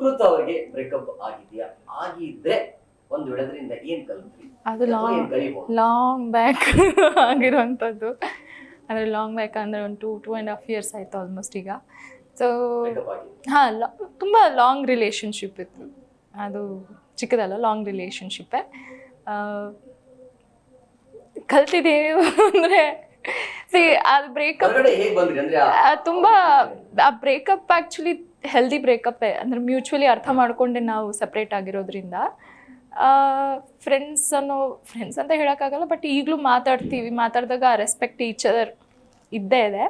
ಸುಕೃತ್ ಅವರಿಗೆ ಬ್ರೇಕಪ್ ಆಗಿದೆಯಾ? ಆಗಿದ್ರೆ ಒಂದು ಹೇಳದ್ರಿಂದ ಏನ್ ಕಲಿತ್ರಿ? ಅದು ಲಾಂಗ್ ಲಾಂಗ್ ಬ್ಯಾಕ್ ಆಗಿರುವಂಥದ್ದು ಅಂದರೆ ಲಾಂಗ್ ಬ್ಯಾಕ್ ಅಂದರೆ ಒಂದು two two and half years ಆಯಿತು ಆಲ್ಮೋಸ್ಟ್ ಈಗ. ಸೊ ಹಾಂ ಲಾ ತುಂಬ ಲಾಂಗ್ ರಿಲೇಷನ್ಶಿಪ್ ಇತ್ತು. ಅದು ಚಿಕ್ಕದಲ್ಲ ಲಾಂಗ್ ರಿಲೇಷನ್ಶಿಪ್ಪೇ ಕಲ್ತಿದ್ದೀವಿ ಅಂದರೆ ಸಿ ಅದು ಬ್ರೇಕಪ್ ತುಂಬಾ ಆ- ಬ್ರೇಕಪ್ ಆ್ಯಕ್ಚುಲಿ ಹೆಲ್ದಿ ಬ್ರೇಕಪ್ಪೇ ಅಂದ್ರೆ ಮ್ಯೂಚುವಲಿ ಅರ್ಥ ಮಾಡ್ಕೊಂಡೆ ನಾವು ಸಪ್ರೇಟ್ ಆಗಿರೋದ್ರಿಂದ. ಫ್ರೆಂಡ್ಸ್ ಅನ್ನೋ ಫ್ರೆಂಡ್ಸ್ ಅಂತ ಹೇಳೋಕ್ಕಾಗಲ್ಲ ಬಟ್ ಈಗಲೂ ಮಾತಾಡ್ತೀವಿ ಮಾತಾಡಿದಾಗ ರೆಸ್ಪೆಕ್ಟ್ ಈಚ್ ಅದರ್ ಇದ್ದೇ ಇದೆ.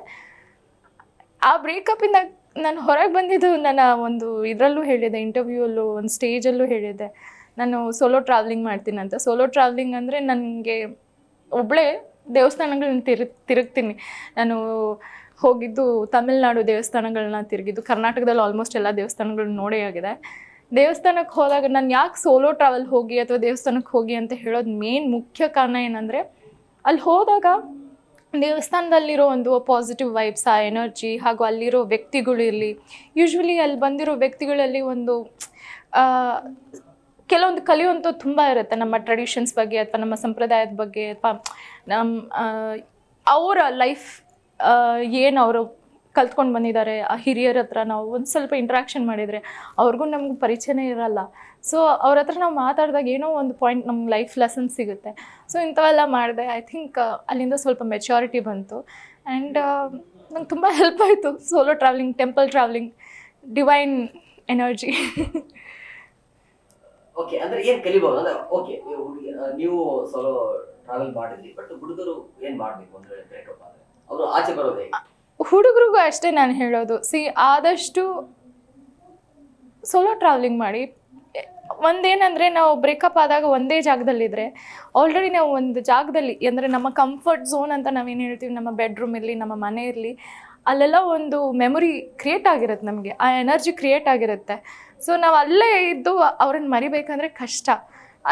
ಆ ಬ್ರೇಕಪ್ಪಿಂದ ನಾನು ಹೊರಗೆ ಬಂದಿದ್ದು ನನ್ನ ಒಂದು ಇದರಲ್ಲೂ ಹೇಳಿದೆ ಇಂಟರ್ವ್ಯೂಲ್ಲೂ ಒಂದು ಸ್ಟೇಜಲ್ಲೂ ಹೇಳಿದೆ. ನಾನು ಸೋಲೋ ಟ್ರಾವೆಲಿಂಗ್ ಮಾಡ್ತೀನಿ ಅಂತ ಸೋಲೋ ಟ್ರಾವೆಲಿಂಗ್ ಅಂದರೆ ನನಗೆ ಒಬ್ಬಳೇ ದೇವಸ್ಥಾನಗಳನ್ನ ತಿರುಗ್ ತಿರುಗ್ತೀನಿ. ನಾನು ಹೋಗಿದ್ದು ತಮಿಳ್ನಾಡು ದೇವಸ್ಥಾನಗಳನ್ನ ತಿರುಗಿದ್ದು, ಕರ್ನಾಟಕದಲ್ಲಿ ಆಲ್ಮೋಸ್ಟ್ ಎಲ್ಲ ದೇವಸ್ಥಾನಗಳನ್ನ ನೋಡೇ ಆಗಿದೆ. ದೇವಸ್ಥಾನಕ್ಕೆ ಹೋದಾಗ ನಾನು ಯಾಕೆ ಸೋಲೋ ಟ್ರಾವೆಲ್ ಹೋಗಿ ಅಥವಾ ದೇವಸ್ಥಾನಕ್ಕೆ ಹೋಗಿ ಅಂತ ಹೇಳೋದು ಮೇನ್ ಮುಖ್ಯ ಕಾರಣ ಏನಂದರೆ ಅಲ್ಲಿ ಹೋದಾಗ ದೇವಸ್ಥಾನದಲ್ಲಿರೋ ಒಂದು ಪಾಸಿಟಿವ್ ವೈಬ್ಸ್ ಆ ಎನರ್ಜಿ ಹಾಗೂ ಅಲ್ಲಿರೋ ವ್ಯಕ್ತಿಗಳಿರಲಿ ಯೂಶ್ವಲಿ ಅಲ್ಲಿ ಬಂದಿರೋ ವ್ಯಕ್ತಿಗಳಲ್ಲಿ ಒಂದು ಕೆಲವೊಂದು ಕಲಿಯುವಂಥದ್ದು ತುಂಬ ಇರುತ್ತೆ. ನಮ್ಮ ಟ್ರೆಡಿಷನ್ಸ್ ಬಗ್ಗೆ ಅಥವಾ ನಮ್ಮ ಸಂಪ್ರದಾಯದ ಬಗ್ಗೆ ಅಥವಾ ನಮ್ಮ ಅವರ ಲೈಫ್ ಏನು ಅವರು ಕಲ್ತ್ಕೊಂಡು ಬಂದಿದ್ದಾರೆ, ಆ ಹಿರಿಯರ ಹತ್ರ ನಾವು ಒಂದು ಸ್ವಲ್ಪ ಇಂಟ್ರಾಕ್ಷನ್ ಮಾಡಿದರೆ ಅವ್ರಿಗೂ ನಮ್ಗೆ ಪರಿಚಯನೇ ಇರಲ್ಲ. ಸೊ ಅವ್ರ ಹತ್ರ ನಾವು ಮಾತಾಡಿದಾಗ ಏನೋ ಒಂದು ಪಾಯಿಂಟ್ ನಮ್ಗೆ ಲೈಫ್ ಲೆಸನ್ ಸಿಗುತ್ತೆ. ಸೊ ಇಂಥವೆಲ್ಲ ಮಾಡಿದೆ. ಐ ಥಿಂಕ್ ಅಲ್ಲಿಂದ ಸ್ವಲ್ಪ ಮೆಚುರಿಟಿ ಬಂತು. ಆ್ಯಂಡ್ ನಂಗೆ ತುಂಬ ಹೆಲ್ಪ್ ಆಯಿತು. Solo travelling temple travelling divine energy okay ಅಂದ್ರೆ ಏನ್ ಕಲಿಬಹುದು ಅಂದ್ರೆ ಓಕೆ ನೀವು ಸೋಲೋ ಟ್ರಾವೆಲ್ ಮಾಡಿದ್ರಿ ಬಟ್ ಹುಡುಗರು ಏನ್ ಮಾಡ್ಬೇಕು ಅಂದ್ರೆ ಬ್ರೇಕಪ್ ಆದ್ರೆ? ಅವರು ಆಚೆ ಬರೋದೇ ಹುಡುಗರಿಗೂ ಅಷ್ಟೇ ನಾನು ಹೇಳೋದು. ಸಿ ಆದಷ್ಟು ಸೋಲೋ ಟ್ರಾವೆಲಿಂಗ್ ಮಾಡಿ. ಒಂದೇನಂದರೆ, ನಾವು ಬ್ರೇಕಪ್ ಆದಾಗ ಒಂದೇ ಜಾಗದಲ್ಲಿದ್ದರೆ ಆಲ್ರೆಡಿ ನಾವು ಒಂದು ಜಾಗದಲ್ಲಿ, ಅಂದರೆ ನಮ್ಮ ಕಂಫರ್ಟ್ ಝೋನ್ ಅಂತ ನಾವೇನು ಹೇಳ್ತೀವಿ, ನಮ್ಮ ಬೆಡ್ರೂಮ್ ಇರಲಿ, ನಮ್ಮ ಮನೆ ಇರಲಿ ಅಲ್ಲೆಲ್ಲ ಒಂದು ಮೆಮೊರಿ ಕ್ರಿಯೇಟ್ ಆಗಿರುತ್ತೆ ನಮಗೆ, ಆ ಎನರ್ಜಿ ಕ್ರಿಯೇಟ್ ಆಗಿರುತ್ತೆ. ಸೊ ನಾವು ಅಲ್ಲೇ ಇದ್ದು ಅವ್ರನ್ನ ಮರಿಬೇಕಂದ್ರೆ ಕಷ್ಟ.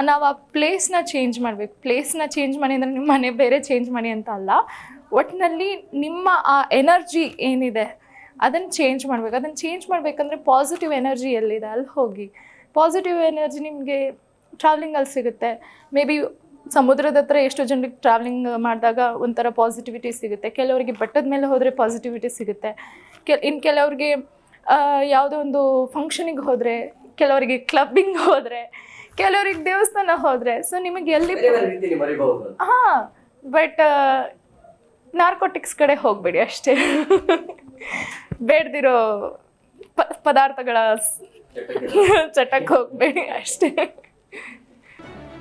ನಾವು ಆ ಪ್ಲೇಸ್ನ ಚೇಂಜ್ ಮಾಡಬೇಕು. ಪ್ಲೇಸ್ನ ಚೇಂಜ್ ಮಾಡಿ ಅಂದರೆ ನಿಮ್ಮ ಮನೆ ಬೇರೆ ಚೇಂಜ್ ಮಾಡಿ ಅಂತ ಅಲ್ಲ. ಒಟ್ಟಿನಲ್ಲಿ ನಿಮ್ಮ ಆ ಎನರ್ಜಿ ಏನಿದೆ, ಅದನ್ನು ಚೇಂಜ್ ಮಾಡಬೇಕು. ಅದನ್ನು ಚೇಂಜ್ ಮಾಡಬೇಕಂದ್ರೆ ಪಾಸಿಟಿವ್ ಎನರ್ಜಿ ಎಲ್ಲಿದೆ? ಅಲ್ಲಿ ಹೋಗಿ. ಪಾಸಿಟಿವ್ ಎನರ್ಜಿ ನಿಮಗೆ ಟ್ರಾವೆಲಿಂಗಲ್ಲಿ ಸಿಗುತ್ತೆ. ಮೇ ಬಿ ಸಮುದ್ರದ ಹತ್ರ ಎಷ್ಟೋ ಜನರಿಗೆ ಟ್ರಾವೆಲಿಂಗ್ ಮಾಡಿದಾಗ ಒಂಥರ ಪಾಸಿಟಿವಿಟಿ ಸಿಗುತ್ತೆ. ಕೆಲವರಿಗೆ ಬೆಟ್ಟದ ಮೇಲೆ ಹೋದರೆ ಪಾಸಿಟಿವಿಟಿ ಸಿಗುತ್ತೆ. ಕೆ ಇನ್ನು ಕೆಲವ್ರಿಗೆ ಯಾವುದೋ ಒಂದು ಫಂಕ್ಷನಿಗೆ ಹೋದರೆ ಕೆಲವರಿಗೆ ಕ್ಲಬ್ಬಿಂಗ್ ಹೋದರೆ ಕೆಲವರಿಗೆ ದೇವಸ್ಥಾನ ಹೋದರೆ ಸೊ ನಿಮಗೆ ಎಲ್ಲಿ ಹಾಂ ಬಟ್ ನಾರ್ಕೋಟಿಕ್ಸ್ ಕಡೆ ಹೋಗಬೇಡಿ ಅಷ್ಟೇ. ಬೇಡದಿರೋ ಪದಾರ್ಥಗಳ ಚಟಕ್ಕೆ ಹೋಗಬೇಡಿ ಅಷ್ಟೇ.